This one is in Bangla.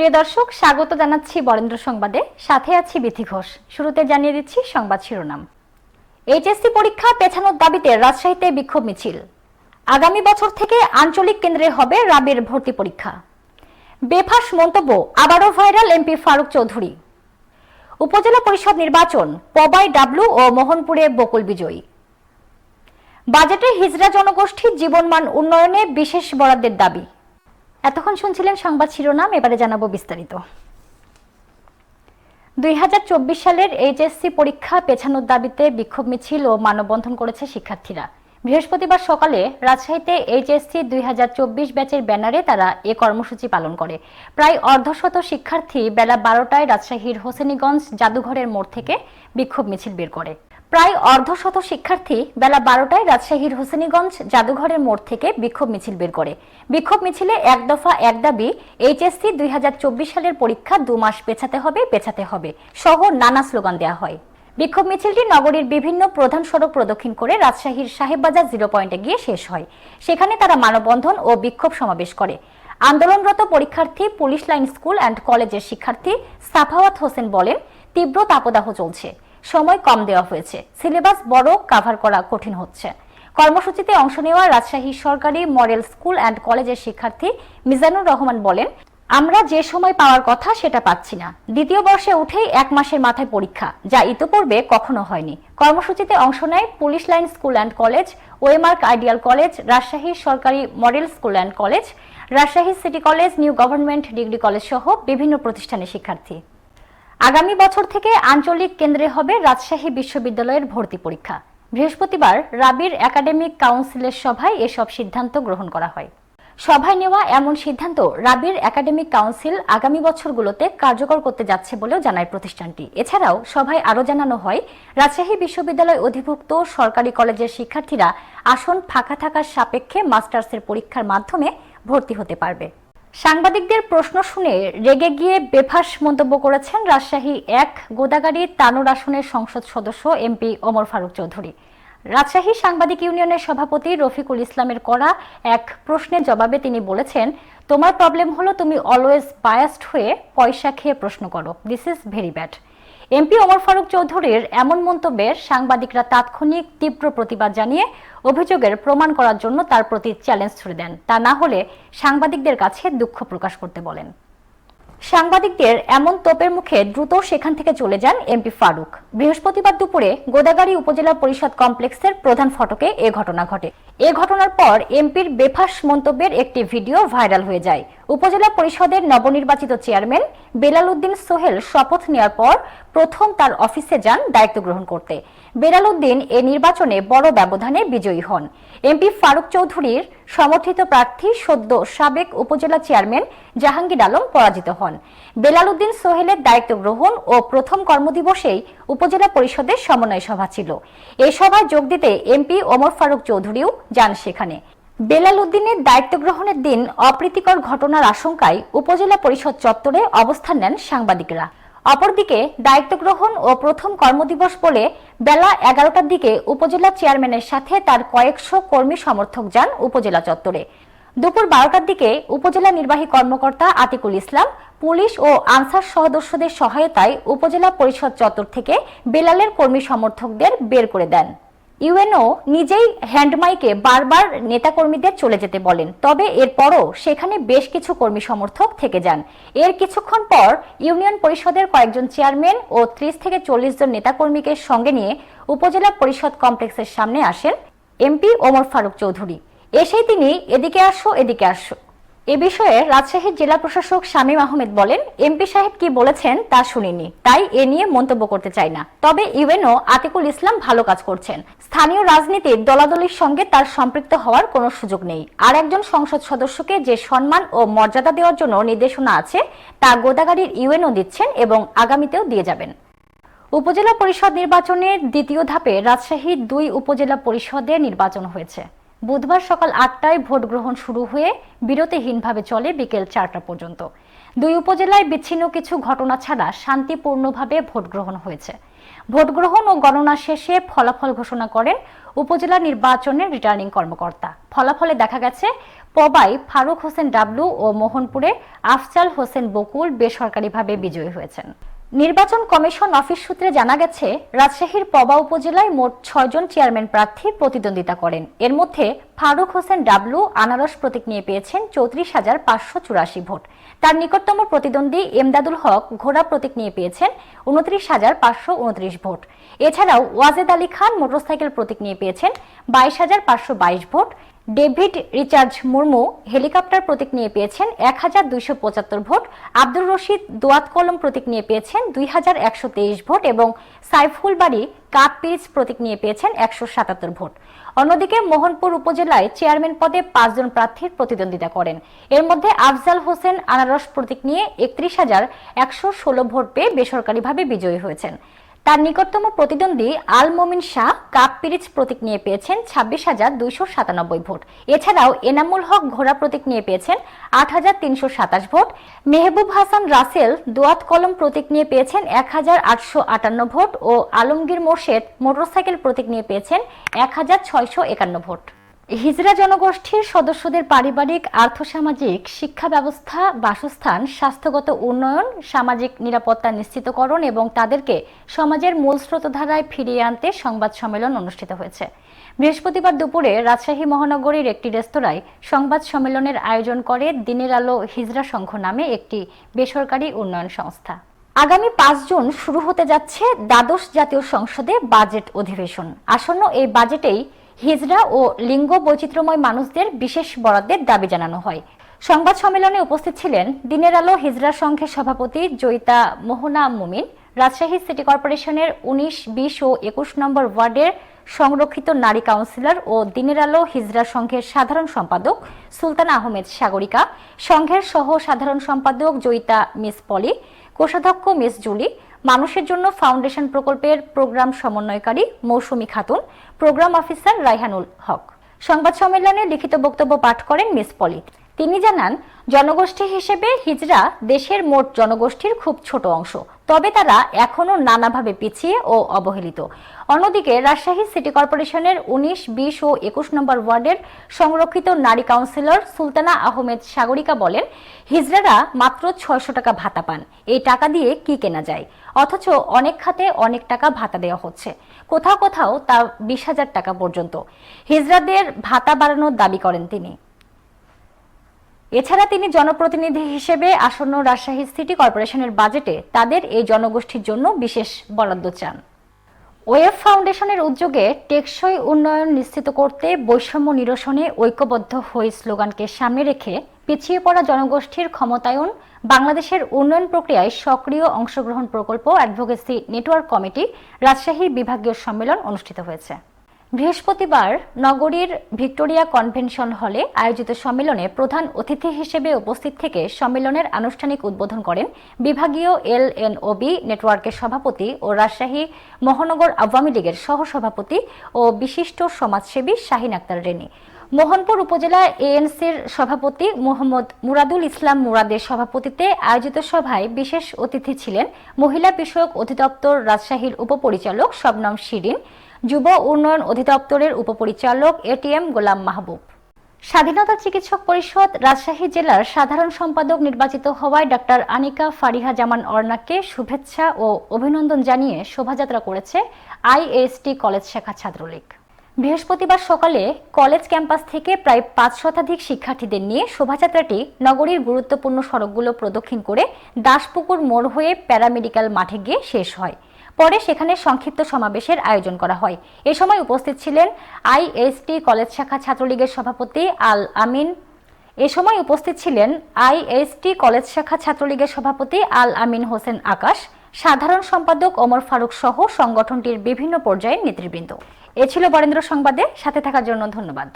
প্রিয় দর্শক, স্বাগত জানাচ্ছি বরেন্দ্র সংবাদে। সাথে আছি বিথি ঘোষ। শুরুতে জানিয়ে দিচ্ছি সংবাদ শিরোনাম। এইচএসসি পরীক্ষা পেছানোর দাবিতে রাজশাহীতে বিক্ষোভ মিছিল। আগামী বছর থেকে আঞ্চলিক কেন্দ্রে হবে রাবের ভর্তি পরীক্ষা। বেফাস মন্তব্য, আবারও ভাইরাল এমপি ফারুক চৌধুরী। উপজেলা পরিষদ নির্বাচন, পবাই ডাবলু ও মোহনপুরে বকুল বিজয়ী। বাজেটে হিজড়া জনগোষ্ঠীর জীবনমান উন্নয়নে বিশেষ বরাদ্দের দাবি। এতক্ষণ শুনছিলেন সংবাদ শিরোনাম, এবারে জানাব বিস্তারিত। দুই হাজার চব্বিশ সালের এইচএসসি পরীক্ষা পেছানোর দাবিতে বিক্ষোভ মিছিল ও মানববন্ধন করেছে শিক্ষার্থীরা। বৃহস্পতিবার সকালে রাজশাহীতে এইচএসসি দুই হাজার চব্বিশ ব্যাচের ব্যানারে তারা এ কর্মসূচি পালন করে। প্রায় অর্ধশত শিক্ষার্থী বেলা বারোটায় রাজশাহীর হোসেনীগঞ্জ জাদুঘরের মোড় থেকে বিক্ষোভ মিছিল বের করে। প্রায় অর্ধশত শিক্ষার্থী বেলা বারোটায় রাজশাহীর হোসেনীগঞ্জ জাদুঘরের মোড় থেকে বিক্ষোভ মিছিল বের করে। বিক্ষোভ মিছিলে এক দফা এক দাবি, এইচএসসি দুই হাজার চব্বিশ সালের পরীক্ষা দু মাস পেছাতে হবে পেছাতে হবে সহ নানা স্লোগান দেওয়া হয়। বিক্ষোভ মিছিলটি নগরীর বিভিন্ন প্রধান সড়ক প্রদক্ষিণ করে রাজশাহীর সাহেববাজার জিরো পয়েন্টে গিয়ে শেষ হয়। সেখানে তারা মানববন্ধন ও বিক্ষোভ সমাবেশ করে। আন্দোলনরত পরীক্ষার্থী, পুলিশ লাইন স্কুল অ্যান্ড কলেজের শিক্ষার্থী সাফাওয়াত হোসেন বলেন, তীব্র তাপদাহ চলছে। সময় কম দেওয়া হয়েছে। সিলেবাস বড় কাভার করা কঠিন হচ্ছে। কর্মসূচিতে অংশ নেওয়া রাজশাহী সরকারি মডেল স্কুল অ্যান্ড কলেজের শিক্ষার্থী মিজানুর রহমান বলেন, আমরা যে সময় পাওয়ার কথা সেটা পাচ্ছি না। দ্বিতীয় বর্ষে উঠেই এক মাসের মাথায় পরীক্ষা, যা ইতোপূর্বে কখনো হয়নি। কর্মসূচিতে অংশ নেয় police line school and college, ওয়েমার্ক ideal college, Rajshahi সরকারি model school and college, Rajshahi city college, new government degree college সহ বিভিন্ন প্রতিষ্ঠানের শিক্ষার্থী। আগামী বছর থেকে আঞ্চলিক কেন্দ্রে হবে রাজশাহী বিশ্ববিদ্যালয়ের ভর্তি পরীক্ষা। বৃহস্পতিবার রাবির একাডেমিক কাউন্সিলের সভায় এসব সিদ্ধান্ত গ্রহণ করা হয়। সভায় নেওয়া এমন সিদ্ধান্ত রাবির একাডেমিক কাউন্সিল আগামী বছরগুলোতে কার্যকর করতে যাচ্ছে বলেও জানায় প্রতিষ্ঠানটি। এছাড়াও সভায় আরও জানানো হয়, রাজশাহী বিশ্ববিদ্যালয় অধিভুক্ত সরকারি কলেজের শিক্ষার্থীরা আসন ফাঁকা থাকার সাপেক্ষে মাস্টার্সের পরীক্ষার মাধ্যমে ভর্তি হতে পারবে। সাংবাদিকদের প্রশ্ন শুনে রেগে গিয়ে বেফাস মন্তব্য করেছেন রাজশাহী এক গোদাগাড়ি তানুর আসনের সংসদ সদস্য এমপি ওমর ফারুক চৌধুরী। রাজশাহী সাংবাদিক ইউনিয়নের সভাপতি রফিকুল ইসলামের করা এক প্রশ্নের জবাবে তিনি বলেছেন, তোমার প্রবলেম হলো তুমি অলওয়েজ বায়াসড হয়ে পয়সা খেয়ে প্রশ্ন করো। This is very bad MP Omar Faruk চৌধুরীর এমন মন্তব্যের সাংবাদিকরা তাৎক্ষণিক তীব্র প্রতিবাদ জানিয়ে অভিযোগের প্রমাণ করার জন্য তার প্রতি চ্যালেঞ্জ ছুড়ে দেন। তা না হলে সাংবাদিকদের কাছে দুঃখ প্রকাশ করতে বলেন। সাংবাদিকদের এমন তোপের মুখে দ্রুত সেখান থেকে চলে যান এমপি ফারুক। বৃহস্পতিবার দুপুরে গোদাগাড়ি উপজেলা পরিষদ কমপ্লেক্সের প্রধান ফটকে এ ঘটনা ঘটে। এ ঘটনার পর এমপির বেফাস মন্তব্যের একটি ভিডিও ভাইরাল হয়ে যায়। উপজেলা পরিষদের নবনির্বাচিত চেয়ারম্যান বেলাল উদ্দিন সোহেল শপথ নেওয়ার পর প্রথম তার অফিসে যান দায়িত্ব গ্রহণ করতে। বেলাল উদ্দিন এ নির্বাচনে বড় ব্যবধানে বিজয়ী হন। এমপি ফারুক চৌধুরীর সমর্থিত প্রার্থী সদ্য সাবেক উপজেলা চেয়ারম্যান জাহাঙ্গীর আলম পরাজিত হন। বেলাল উদ্দিন সোহেলের দায়িত্ব গ্রহণ ও প্রথম কর্মদিবসেই উপজেলা পরিষদের সমন্বয় সভা ছিল। এই সভায় যোগ দিতে এমপি ওমর ফারুক চৌধুরীও যান সেখানে। বেলাল উদ্দিনের দায়িত্ব গ্রহণের দিন অপ্রীতিকর ঘটনার আশঙ্কায় উপজেলা পরিষদ চত্বরে অবস্থান নেন সাংবাদিকরা। অপরদিকে দায়িত্ব গ্রহণ ও প্রথম কর্মদিবস বলে বেলা এগারোটার দিকে উপজেলা চেয়ারম্যানের সাথে তার কয়েকশো কর্মী সমর্থক যান উপজেলা চত্বরে। দুপুর বারোটার দিকে উপজেলা নির্বাহী কর্মকর্তা আতিকুল ইসলাম, পুলিশ ও আনসার সদস্যদের সহায়তায় উপজেলা পরিষদ চত্বর থেকে বেলালের কর্মী সমর্থকদের বের করে দেন। ইউএনও নিজেই হ্যান্ডমাইকে বারবার নেতাকর্মীদের চলে যেতে বলেন। তবে এরপরও সেখানে বেশ কিছু কর্মী সমর্থক থেকে যান। এর কিছুক্ষণ পর ইউনিয়ন পরিষদের কয়েকজন চেয়ারম্যান ও ত্রিশ থেকে চল্লিশ জন নেতাকর্মীকে সঙ্গে নিয়ে উপজেলা পরিষদ কমপ্লেক্সের সামনে আসেন এমপি ওমর ফারুক চৌধুরী। এসেই তিনি এদিকে আসো এদিকে আসো। এ বিষয়ে রাজশাহীর জেলা প্রশাসক শামীম আহমেদ বলেন, এমপি সাহেব কি বলেছেন তা শুনিনি, তাই এ নিয়ে মন্তব্য করতে চাই না। তবে ইউএনও আতিকুল ইসলাম ভালো কাজ করছেন। স্থানীয় রাজনীতির দলাদলির সঙ্গে তার সম্পৃক্ত হওয়ার কোনো সুযোগ নেই। আর একজন সংসদ সদস্যকে যে সম্মান ও মর্যাদা দেওয়ার জন্য নির্দেশনা আছে, তা গোদাগাড়ির ইউএনও দিচ্ছেন এবং আগামীতেও দিয়ে যাবেন। উপজেলা পরিষদ নির্বাচনের দ্বিতীয় ধাপে রাজশাহীর দুই উপজেলা পরিষদে নির্বাচন হয়েছে। বুধবার সকাল আটটায় ভোট গ্রহণ শুরু হয়ে বিরতিহীনভাবে চলে বিকেল চারটা পর্যন্ত। দুই উপজেলায় বিচ্ছিন্ন কিছু ঘটনা ছাড়া শান্তিপূর্ণভাবে ভোট গ্রহণ হয়েছে। ভোট গ্রহণ ও গণনা শেষে ফলাফল ঘোষণা করেন উপজেলা নির্বাচনের রিটার্নিং কর্মকর্তা। ফলাফলে দেখা গেছে, পবাই, ফারুক হোসেন ডাবলু ও মোহনপুরে আফজাল হোসেন বকুল বেসরকারিভাবে বিজয়ী হয়েছেন। নির্বাচন কমিশন অফিস সূত্রে জানা গেছে, রাজশাহীর পবা উপজেলায় মোট ছয়জন চেয়ারম্যান প্রার্থী প্রতিদ্বন্দ্বিতা করেন। এর মধ্যে ফারুক হোসেন ডাবলু আনারস প্রতীক নিয়ে পেয়েছেন চৌত্রিশ হাজার পাঁচশো চুরাশি ভোট। তার নিকটতম প্রতিদ্বন্দ্বী এমদাদুল হক ঘোড়া প্রতীক নিয়ে পেয়েছেন উনত্রিশ হাজার পাঁচশো উনত্রিশ ভোট। এছাড়াও ওয়াজেদ আলী খান মোটরসাইকেল প্রতীক নিয়ে পেয়েছেন বাইশ হাজার পাঁচশো বাইশ vote. David Richard Murmu helicopter প্রতীক নিয়ে পেয়েছেন এক হাজার দুইশো পঁচাত্তর ভোট, আব্দুর রশিদ দোয়াত কলম প্রতীক নিয়ে পেয়েছেন দুই হাজার একশো তেইশ ভোট এবং সাইফুল বাড়ি কাপ পিচ প্রতীক নিয়ে পেয়েছেন একশো সাতাত্তর ভোট। অন্যদিকে মোহনপুর উপজেলায় চেয়ারম্যান পদে পাঁচজন প্রার্থীর প্রতিদ্বন্দ্বিতা করেন। এর মধ্যে আফজাল হোসেন আনারস প্রতীক নিয়ে একত্রিশ হাজার একশো ষোলো ভোট পেয়ে বেসরকারিভাবে বিজয়ী হয়েছেন। তার নিকটতম প্রতিদ্বন্দ্বী আল মোমিন শাহ কাপ পিরিচ প্রতীক নিয়ে পেয়েছেন ছাব্বিশ হাজার দুইশো সাতানব্বই ভোট। এছাড়াও এনামুল হক ঘোড়া প্রতীক নিয়ে পেয়েছেন আট হাজার তিনশো সাতাশ ভোট। মেহবুব হাসান রাসেল দোয়াত কলম প্রতীক নিয়ে পেয়েছেন এক হাজার আটশো আটান্ন ভোট ও আলমগীর মোর্শেদ মোটরসাইকেল প্রতীক নিয়ে পেয়েছেন এক হাজার ছয়শো একান্ন ভোট। হিজরা জনগোষ্ঠীর সদস্যদের পারিবারিক, আর্থসামাজিক শিক্ষা ব্যবস্থা বাসস্থান, স্বাস্থ্যগত উন্নয়ন, সামাজিক নিরাপত্তা নিশ্চিতকরণ এবং তাদেরকে সমাজের মূল স্রোতধারায় ফিরিয়ে আনতে সংবাদ সম্মেলন অনুষ্ঠিত হয়েছে। বৃহস্পতিবার দুপুরে রাজশাহী মহানগরীর একটি রেস্তোরাঁয় সংবাদ সম্মেলনের আয়োজন করে দিনের আলো হিজরা সংঘ নামে একটি বেসরকারি উন্নয়ন সংস্থা। আগামী পাঁচ জুন শুরু হতে যাচ্ছে দ্বাদশ জাতীয় সংসদে বাজেট অধিবেশন। আসন্ন এই বাজেটেই হিজড়া ও লিঙ্গ বৈচিত্র্যময় মানুষদের বিশেষ বরাদ্দের দাবি জানানো হয়। সংবাদ সম্মেলনে উপস্থিত ছিলেন দিনের আলো হিজড়া সংঘের সভাপতি জয়িতা মোহনা মুমিন, রাজশাহী সিটি কর্পোরেশনের উনিশ, বিশ ও একুশ নম্বর ওয়ার্ডের সংরক্ষিত নারী কাউন্সিলর ও দিনের আলো হিজরা সংঘের সাধারণ সম্পাদক সুলতান আহমেদ সাগরিকা, সংঘের সহ সাধারণ সম্পাদক জয়িতা মিস পলি, কোষাধ্যক্ষ মিস জুলি, মানুষের জন্য ফাউন্ডেশন প্রকল্পের প্রোগ্রাম সমন্বয়কারী মৌসুমী খাতুন, প্রোগ্রাম অফিসার রাইহানুল হক। সংবাদ সম্মেলনে লিখিত বক্তব্য পাঠ করেন মিস পলি। তিনি জানান, জনগোষ্ঠী হিসেবে হিজড়া দেশের মোট জনগোষ্ঠীর খুব ছোট অংশ। তবে তারা এখনও নানাভাবে পিছিয়ে ও অবহেলিত। অন্যদিকে রাজশাহী সিটি কর্পোরেশনের উনিশ, বিশ ও একুশ নম্বর ওয়ার্ডের সংরক্ষিত নারী কাউন্সিলর সুলতানা আহমেদ সাগরিকা বলেন, হিজড়ারা মাত্র ছয়শো টাকা ভাতা পান। এই টাকা দিয়ে কি কেনা যায়? অথচ অনেক খাতে অনেক টাকা ভাতা দেওয়া হচ্ছে। কোথাও কোথাও তা বিশ হাজার টাকা পর্যন্ত। হিজড়াদের ভাতা বাড়ানোর দাবি করেন তিনি। এছাড়া তিনি জনপ্রতিনিধি হিসেবে আসন্ন রাজশাহী সিটি কর্পোরেশনের বাজেটে তাদের এই জনগোষ্ঠীর জন্য বিশেষ বরাদ্দ চান। ওয়েব ফাউন্ডেশনের উদ্যোগে টেকসই উন্নয়ন নিশ্চিত করতে বৈষম্য নিরসনে ঐক্যবদ্ধ হয়ে স্লোগানকে সামনে রেখে পিছিয়ে পড়া জনগোষ্ঠীর ক্ষমতায়ন, বাংলাদেশের উন্নয়ন প্রক্রিয়ায় সক্রিয় অংশগ্রহণ প্রকল্প অ্যাডভোকেসি নেটওয়ার্ক কমিটি রাজশাহী বিভাগীয় সম্মেলন অনুষ্ঠিত হয়েছে। বৃহস্পতিবার নগরীর ভিক্টোরিয়া কনভেনশন হলে আয়োজিত সম্মেলনে প্রধান অতিথি হিসেবে উপস্থিত থেকে সম্মেলনের আনুষ্ঠানিক উদ্বোধন করেন বিভাগীয় এল এন ওবি নেটওয়ার্কের সভাপতি ও রাজশাহী মহানগর আওয়ামী লীগের সহসভাপতি ও বিশিষ্ট সমাজসেবী শাহিন আক্তার রেনি মোহনপুর উপজেলা এএনসির সভাপতি মোহাম্মদ মুরাদুল ইসলাম মুরাদের সভাপতিত্বে আয়োজিত সভায় বিশেষ অতিথি ছিলেন মহিলা বিষয়ক অধিদপ্তর রাজশাহীর উপপরিচালক শবনম শিরিন যুব উন্নয়ন অধিদপ্তরের উপপরিচালক এটিএম গোলাম মাহবুব। স্বাধীনতা চিকিৎসক পরিষদ রাজশাহী জেলার সাধারণ সম্পাদক নির্বাচিত হওয়ায় ডাক্তার আনিকা ফারিহা জামান অর্ণাকে শুভেচ্ছা ও অভিনন্দন জানিয়ে শোভাযাত্রা করেছে আইএসটি কলেজ শাখা ছাত্রলীগ। বৃহস্পতিবার সকালে কলেজ ক্যাম্পাস থেকে প্রায় পাঁচ শতাধিক শিক্ষার্থীদের নিয়ে শোভাযাত্রাটি নগরীর গুরুত্বপূর্ণ সড়কগুলো প্রদক্ষিণ করে দাসপুকুর মোড় হয়ে প্যারামেডিক্যাল মাঠে গিয়ে শেষ হয়। পরে সেখানে সংক্ষিপ্ত সমাবেশের আয়োজন করা হয়। এ সময় উপস্থিত ছিলেন আইএসটি কলেজ শাখা ছাত্রলীগের সভাপতি আল আমিন। এ সময় উপস্থিত ছিলেন আইএসটি কলেজ শাখা ছাত্রলীগের সভাপতি আল আমিন হোসেন আকাশ, সাধারণ সম্পাদক ওমর ফারুক সহ সংগঠনটির বিভিন্ন পর্যায়ের নেতৃবৃন্দ। এ ছিল বরেন্দ্র সংবাদে, সাথে থাকার জন্য ধন্যবাদ।